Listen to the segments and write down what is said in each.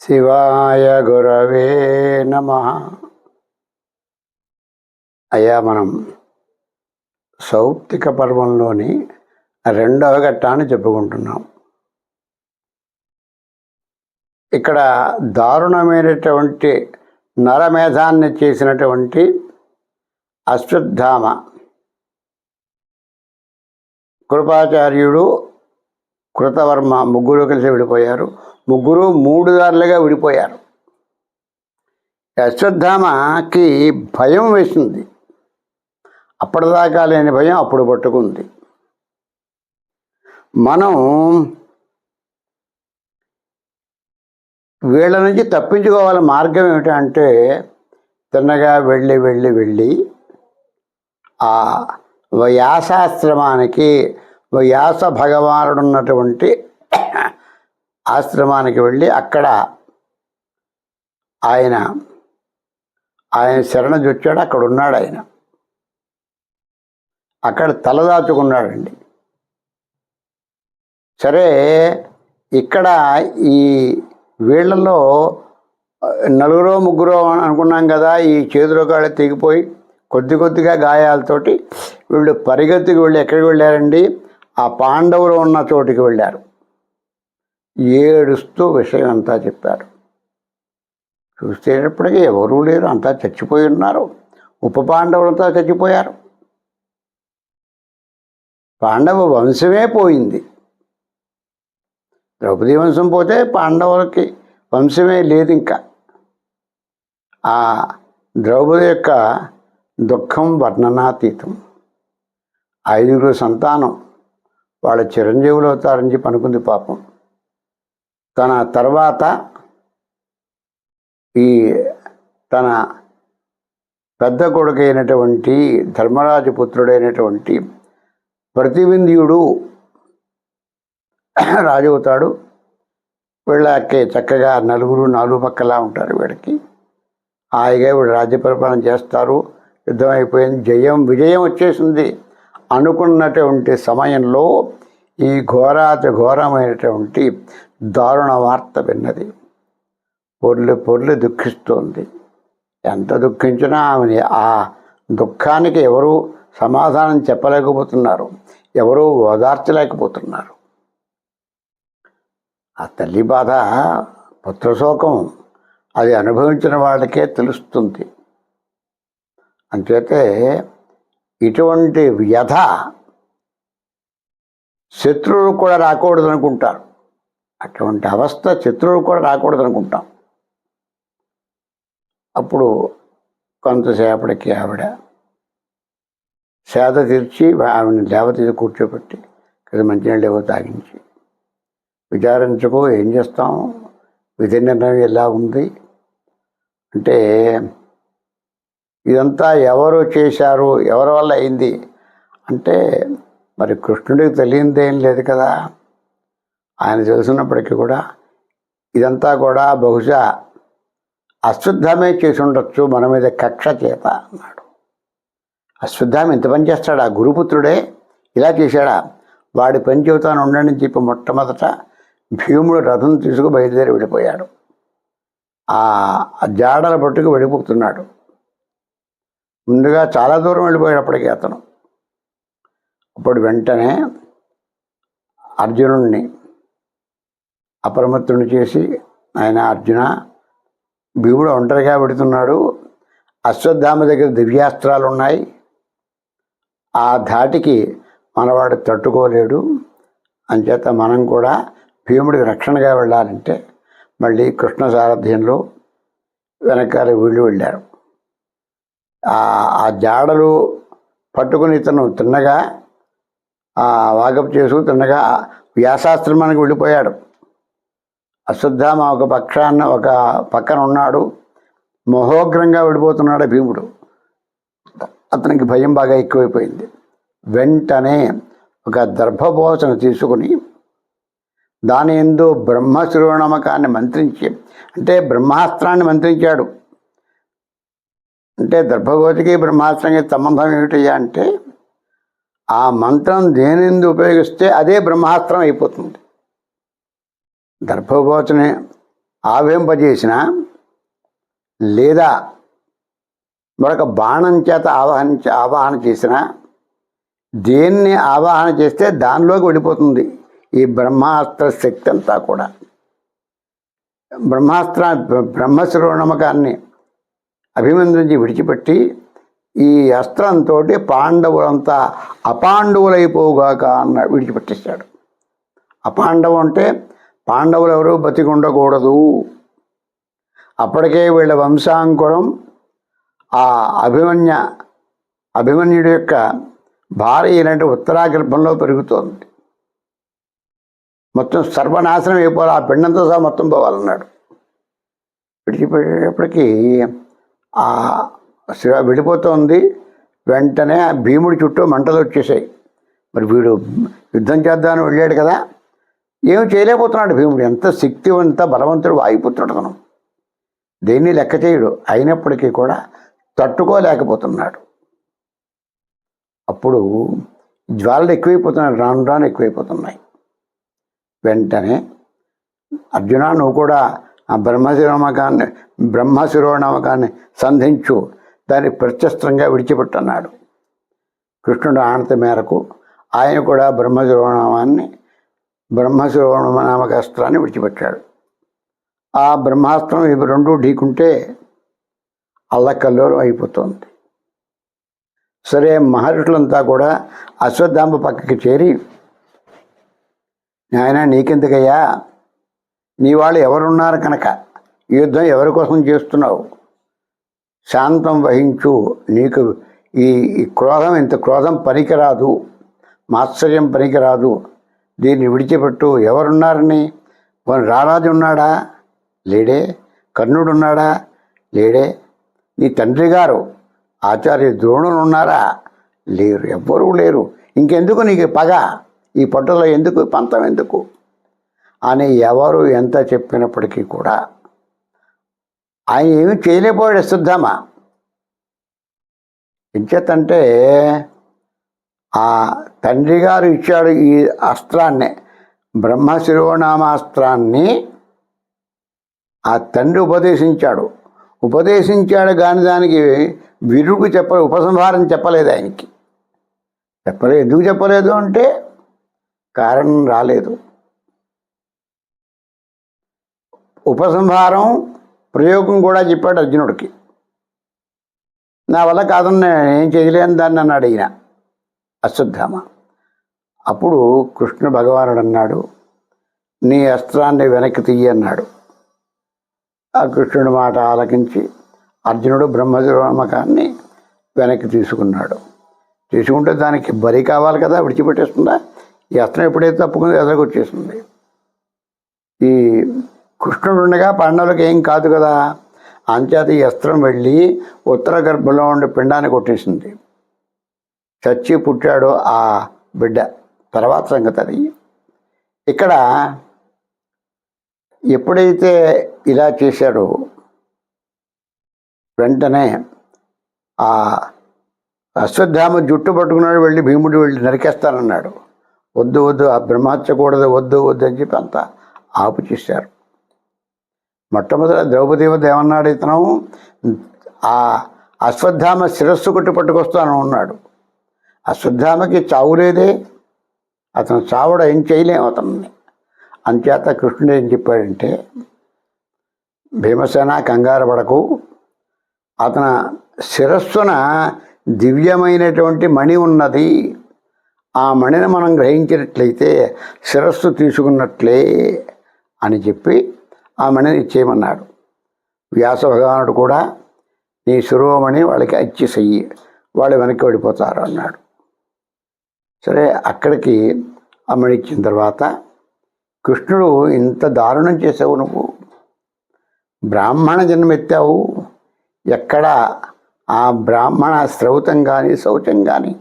శివాయ గురవే నమ. అయ్యా మనం సౌప్తిక పర్వంలోని రెండవ ఘట్టాన్ని చెప్పుకుంటున్నాం. ఇక్కడ దారుణమైనటువంటి నరమేధాన్ని చేసినటువంటి అశ్వత్థామ కృపాచార్యుడు కృతవర్మ ముగ్గురు కలిసి విడిపోయారు. ముగ్గురు మూడు దారులుగా విడిపోయారు. అశ్వత్థామకి భయం వేసింది. అప్పటిదాకా లేని భయం అప్పుడు పట్టుకుంది. మనం వీళ్ళ నుంచి తప్పించుకోవాల మార్గం ఏమిటంటే తిన్నగా వెళ్ళి వెళ్ళి వెళ్ళి ఆ వ్యాసాశ్రమానికి వ్యాస భగవానుడు ఉన్నటువంటి ఆశ్రమానికి వెళ్ళి అక్కడ ఆయన ఆయన శరణ చూచాడు అక్కడ ఉన్నాడు ఆయన. అక్కడ తలదాచుకున్నాడండి సరే ఇక్కడ ఈ వీళ్ళలో నలుగురో ముగ్గురో అని అనుకున్నాం కదా ఈ చేతిలో కాళ్ళు తెగిపోయి కొద్ది కొద్దిగా గాయాలతోటి వీళ్ళు పరిగెత్తుకు వెళ్ళి ఎక్కడికి వెళ్ళారండి? ఆ పాండవులు ఉన్న చోటికి వెళ్ళారు. ఏడుస్తూ విషయం అంతా చెప్పారు చూసేటప్పటికీ ఎవరూ లేరు. అంతా చచ్చిపోయి ఉన్నారు. ఉప పాండవులంతా చచ్చిపోయారు. పాండవ వంశమే పోయింది. ద్రౌపది వంశం పోతే పాండవులకి వంశమే లేదు ఇంకా. ఆ ద్రౌపది యొక్క దుఃఖం వర్ణనాతీతం. ఐదుగురు సంతానం. వాళ్ళ చిరంజీవులు అవుతారని చెప్పి అనుకుంది పాపం. తన తర్వాత ఈ తన పెద్ద కొడుకు అయినటువంటి ధర్మరాజు పుత్రుడైనటువంటి ప్రతివింధ్యుడు రాజు అవుతాడు. వీళ్ళకి చక్కగా నలుగురు నాలుగు పక్కలా ఉంటారు వీడికి హాయిగా వీడు రాజ్య పరిపాలన చేస్తారు. యుద్ధం అయిపోయింది. జయం విజయం వచ్చేసింది అనుకున్నటువంటి సమయంలో ఈ ఘోరాతి ఘోరమైనటువంటి దారుణ వార్త విన్నది. పొర్లు పొర్లు దుఃఖిస్తోంది. ఎంత దుఃఖించినా ఆమెని ఆ దుఃఖానికి ఎవరు సమాధానం చెప్పలేకపోతున్నారు. ఎవరు ఓదార్చలేకపోతున్నారు. ఆ తల్లి బాధ పుత్రశోకం అది అనుభవించిన వాళ్ళకే తెలుస్తుంది. అంచేతే ఇటువంటి వ్యధ శత్రువులు కూడా రాకూడదు అనుకుంటారు అటువంటి అవస్థ శత్రువులు కూడా రాకూడదు అనుకుంటాం అప్పుడు కొంతసేపటికి ఆవిడ సేద తీర్చి ఆవిడని దేవత కూర్చోబెట్టి కదా మంచినీళ్ళు ఏవో తాగించి విచారించుకో ఏం చేస్తాం? విధి నిర్ణయం ఎలా ఉంది? అంటే ఇదంతా ఎవరు చేశారు? ఎవరి వల్ల అయింది? అంటే మరి కృష్ణుడికి తెలియందేం లేదు కదా. ఆయన తెలుసున్నప్పటికీ కూడా ఇదంతా కూడా బహుశా అశుద్ధమే చేసి ఉండొచ్చు మన మీద కక్ష చేత అన్నాడు. అశ్వత్థామ ఇంత పని చేస్తాడా? గురుపుత్రుడే ఇలా చేశాడా? వాడి పని చెబుతాను ఉండండి చెప్పి మొట్టమొదట భీముడు రథం తీసుకు బయలుదేరి వెళ్ళిపోయాడు. ఆ జాడల పట్టుకు వెళ్ళిపోతున్నాడు. ముందుగా చాలా దూరం వెళ్ళిపోయాడు అతను. అప్పుడు వెంటనే అర్జునుడిని అప్రమత్తుని చేసి ఆయన అర్జున భీముడు ఒంటరిగా పెడుతున్నాడు అశ్వత్థామ దగ్గర దివ్యాస్త్రాలు ఉన్నాయి ఆ ధాటికి మనవాడు తట్టుకోలేడు. అంచేత మనం కూడా భీముడికి రక్షణగా వెళ్ళాలంటే మళ్ళీ కృష్ణ సారథ్యంలో వెనకాల వీళ్ళు వెళ్ళారు. ఆ జాడలు పట్టుకుని ఇతను తిన్నగా వాకప్ చేసుకు తిన్నగా వ్యాసాశ్రమానికి వెళ్ళిపోయాడు. అశ్వత్థామ ఒక పక్షాన్న ఒక పక్కన ఉన్నాడు. మహోగ్రంగా విడిపోతున్నాడు భీముడు. అతనికి భయం బాగా ఎక్కువైపోయింది. వెంటనే ఒక దర్భభోసన తీసుకుని దాని ఎందు బ్రహ్మశిరోణమకాన్ని మంత్రించి అంటే బ్రహ్మాస్త్రాన్ని మంత్రించాడు. అంటే దర్భగోతికి బ్రహ్మాస్త్రానికి సంబంధం ఏమిటయ్యా అంటే ఆ మంత్రం దేనిందు ఉపయోగిస్తే అదే బ్రహ్మాస్త్రం అయిపోతుంది. దర్భగోచని ఆవింపజేసిన లేదా మరొక బాణం చేత ఆవాహన ఆవాహన చేసిన దేన్ని ఆవాహన చేస్తే దానిలోకి వెళ్ళిపోతుంది ఈ బ్రహ్మాస్త్ర శక్తి అంతా కూడా. బ్రహ్మాస్త్ర బ్రహ్మచరు నమ్మకాన్ని అభిమందించి విడిచిపెట్టి ఈ అస్త్రంతో పాండవులంతా అపాండవులైపోగాక అన్న విడిచిపెట్టేశాడు. అపాండవం అంటే పాండవులు ఎవరు బతికి ఉండకూడదు అప్పటికే వీళ్ళ వంశాంకురం ఆ అభిమన్య అభిమన్యుడి యొక్క భార్య అయినట్టు ఉత్తరాగర్భంలో పెరుగుతోంది. మొత్తం సర్వనాశనం అయిపోవాలి. ఆ పిండంతో సహా మొత్తం పోవాలన్నాడు. విడిచిపెట్టేటప్పటికీ ఆ శివ వెళ్ళిపోతుంది. వెంటనే ఆ భీముడి చుట్టూ మంటలు వచ్చేసాయి. మరి వీడు యుద్ధం చేద్దామని వెళ్ళాడు కదా. ఏం చేయలేకపోతున్నాడు భీముడు. ఎంత శక్తివంత బలవంతుడు వాయుపుత్రుడు అతను. దేన్ని లెక్క చేయడు. అయినప్పటికీ కూడా తట్టుకోలేకపోతున్నాడు. అప్పుడు జ్వాలలు ఎక్కువైపోతున్నాయి. రాను రాను ఎక్కువైపోతున్నాయి. వెంటనే అర్జున నువ్వు కూడా ఆ బ్రహ్మశిరోమకాన్ని బ్రహ్మశిరోనామకాన్ని సంధించు. దాన్ని ప్రత్యస్త్రంగా విడిచిపెట్టన్నాడు. కృష్ణుడు ఆనత మేరకు ఆయన కూడా బ్రహ్మశిరోణమాన్ని బ్రహ్మశిరోణనామక అస్త్రాన్ని విడిచిపెట్టాడు. ఆ బ్రహ్మాస్త్రం ఇవి రెండు ఢీకుంటే అల్లకల్లోలం అయిపోతుంది. సరే మహర్షులంతా కూడా అశ్వత్థాంబ పక్కకి చేరి నాయన నీకెందుకయ్యా? నీ వాళ్ళు ఎవరున్నారు కనుక? ఈ యుద్ధం ఎవరి కోసం చేస్తున్నావు? శాంతం వహించు. నీకు ఈ ఈ క్రోధం ఇంత క్రోధం పనికిరాదు. మాత్సర్యం పనికిరాదు. దీన్ని విడిచిపెట్టు. ఎవరున్నారని? రారాజు ఉన్నాడా? లేడే. కర్ణుడు ఉన్నాడా లేడే. నీ తండ్రి గారు ఆచార్య ద్రోణులు ఉన్నారా? లేరు. ఎవ్వరూ లేరు. ఇంకెందుకు నీకు పగ? ఈ పట్టులో ఎందుకు? పంతం ఎందుకు? అని ఎవరు ఎంత చెప్పినప్పటికీ కూడా ఆయన ఏమీ చేయలేకపోయాడు శుద్ధమా? ఎంచేతంటే ఆ తండ్రి గారు ఇచ్చాడు ఈ అస్త్రాన్ని బ్రహ్మ శిరోనామాస్త్రాన్ని ఆ తండ్రి ఉపదేశించాడు. ఉపదేశించాడు కానీ దానికి విరుగు చెప్ప ఉపసంహారం చెప్పలేదు ఆయనకి. చెప్పలేదు. ఎందుకు చెప్పలేదు అంటే కారణం రాలేదు. ఉపసంహారం ప్రయోగం కూడా చెప్పాడు అర్జునుడికి. నా వల్ల కాదని నేను ఏం చేయలేను దాన్ని అన్నాడు అడిగిన అశ్వత్థామ. అప్పుడు కృష్ణ భగవానుడు అన్నాడు నీ అస్త్రాన్ని వెనక్కి తీయి అన్నాడు. ఆ కృష్ణుడి మాట ఆలకించి అర్జునుడు బ్రహ్మశిరోమకాన్ని వెనక్కి తీసుకున్నాడు. తీసుకుంటే దానికి బరి కావాలి కదా విడిచిపెట్టేస్తుందా? ఈ అస్త్రం ఎప్పుడైతే తప్పుకుందో ఎదరకొచ్చేస్తుంది ఈ కృష్ణుడుండగా పాండవులకు ఏం కాదు కదా. అంచేత ఈ అస్త్రం వెళ్ళి ఉత్తర గర్భంలో ఉండే పిండాన్ని కొట్టేసింది. చచ్చి పుట్టాడు ఆ బిడ్డ. తర్వాత సంగతి అది. ఇక్కడ ఎప్పుడైతే ఇలా చేశాడో వెంటనే ఆ అశ్వత్థామ జుట్టు పట్టుకున్నాడు వెళ్ళి భీముడు వెళ్ళి నరికేస్తానన్నాడు. వద్దు వద్దు ఆ బ్రహ్మహత్య కూడదు వద్దు వద్దు అని చెప్పి అంతా ఆపు చేశారు మొట్టమొదట ద్రౌపది వద్ద ఏమన్నాడు ఇతను? ఆ అశ్వత్థామ శిరస్సు కొట్టి పట్టుకొస్తాను ఉన్నాడు అశ్వత్థామకి చావు లేదే. అతను చావుడు ఏం చేయలేము అతన్ని. అంచేత కృష్ణుడు ఏం చెప్పాడంటే భీమసేన కంగారు పడకు. అతను శిరస్సున దివ్యమైనటువంటి మణి ఉన్నది. ఆ మణిని మనం గ్రహించినట్లయితే శిరస్సు తీసుకున్నట్లే అని చెప్పి ఆమెను ఇచ్చేయమన్నాడు వ్యాస భగవానుడు కూడా నీ శిరోమణి వాళ్ళకి ఇచ్చేసెయ్యి వాళ్ళు వెనక్కి పడిపోతారు అన్నాడు. సరే అక్కడికి అమ్మని ఇచ్చిన తర్వాత కృష్ణుడు ఇంత దారుణం చేసావు నువ్వు. బ్రాహ్మణ జన్మెత్తావు. ఎక్కడ ఆ బ్రాహ్మణ శ్రౌతం కానీ శౌచం కానీ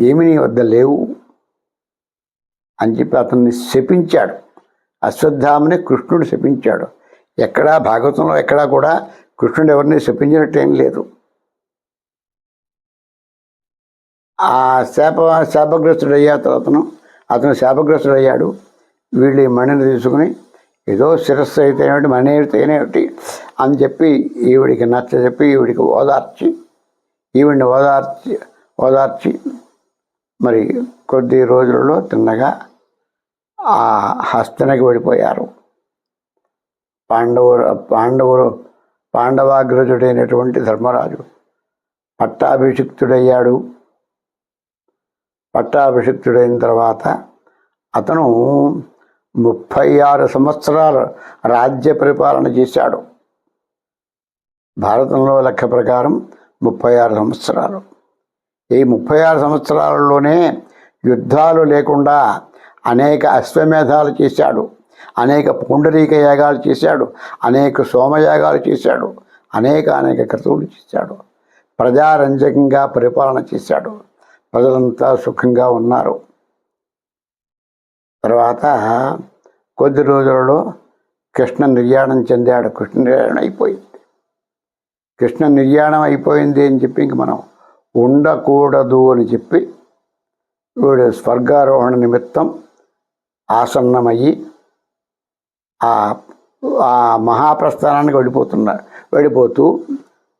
ఏమి నీ వద్ద లేవు అని చెప్పి అతన్ని శపించాడు. అశ్వత్థామని కృష్ణుడు శపించాడు. ఎక్కడా భాగవతంలో ఎక్కడా కూడా కృష్ణుడు ఎవరిని శపించినట్టు ఏం లేదు. ఆ శాప శాపగ్రస్తుడయ్యా అతను అతను శాపగ్రస్తుడయ్యాడు. వీళ్ళు ఈ మణిని తీసుకుని ఏదో శిరస్సు అయితే ఏమిటి మనీ అయితే అని చెప్పి ఈవిడికి నచ్చ చెప్పి ఈవిడికి ఓదార్చి ఈవిడిని ఓదార్చి ఓదార్చి మరి కొద్ది రోజులలో తిన్నగా ఆ హస్తనకి వెళ్ళిపోయారు. పాండవులు పాండవులు పాండవాగ్రజుడైనటువంటి ధర్మరాజు పట్టాభిషిక్తుడయ్యాడు. పట్టాభిషిక్తుడైన తర్వాత అతను ముప్పై ఆరు సంవత్సరాలు రాజ్య పరిపాలన చేశాడు. భారతంలో లెక్క ప్రకారం ముప్పై ఆరు సంవత్సరాలు. ఈ ముప్పై ఆరు సంవత్సరాలలోనే యుద్ధాలు లేకుండా అనేక అశ్వమేధాలు చేశాడు. అనేక పుండరీక యాగాలు చేశాడు. అనేక సోమయాగాలు చేశాడు. అనేక అనేక క్రతువులు చేశాడు. ప్రజారంజకంగా పరిపాలన చేశాడు. ప్రజలంతా సుఖంగా ఉన్నారు. తర్వాత కొద్ది రోజులలో కృష్ణ నిర్యాణం చెందాడు. కృష్ణ నిర్యాణం అయిపోయింది. కృష్ణ నిర్యాణం అయిపోయింది అని చెప్పి ఇంక మనం ఉండకూడదు అని చెప్పి వీడు స్వర్గారోహణ నిమిత్తం ఆసన్నమయ్యి ఆ ఆ మహాప్రస్థానానికి వెళ్ళిపోతున్న వెళ్ళిపోతూ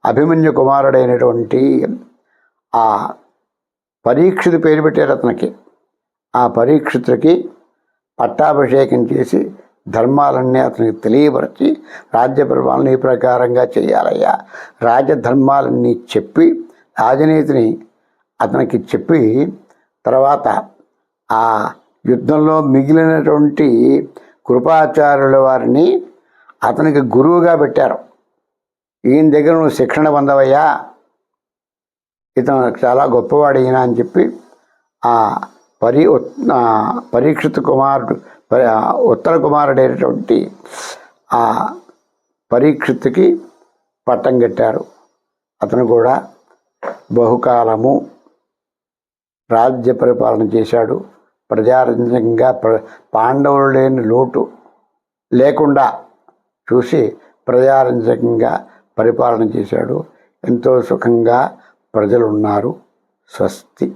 అభిమన్యు కుమారుడైనటువంటి ఆ పరీక్షితు పేరు పెట్టారు అతనికి. ఆ పరీక్షితుడికి పట్టాభిషేకం చేసి ధర్మాలన్నీ అతనికి తెలియపరిచి రాజ్య పరిపాలన ఈ ప్రకారంగా చేయాలయ్యా. రాజధర్మాలన్నీ చెప్పి రాజనీతిని అతనికి చెప్పి తర్వాత ఆ యుద్ధంలో మిగిలినటువంటి కృపాచార్యుల వారిని అతనికి గురువుగా పెట్టారు. ఈయన దగ్గర నువ్వు శిక్షణ పొందవయ్యా. ఇతను చాలా గొప్పవాడు ఈయన అని చెప్పి ఆ పరి ఉత్- ఆ పరీక్షిత్ కుమారుడు పరి- ఆ ఉత్తర కుమారుడైనటువంటి ఆ పరీక్షిత్తుకి పట్టం కట్టారు. అతను కూడా బహుకాలము రాజ్య పరిపాలన చేశాడు. ప్రజారంజకంగా ప్ర పాండవులు లేని లోటు లేకుండా చూసి ప్రజారంజకంగా పరిపాలన చేశాడు. ఎంతో సుఖంగా ప్రజలు ఉన్నారు స్వస్తి.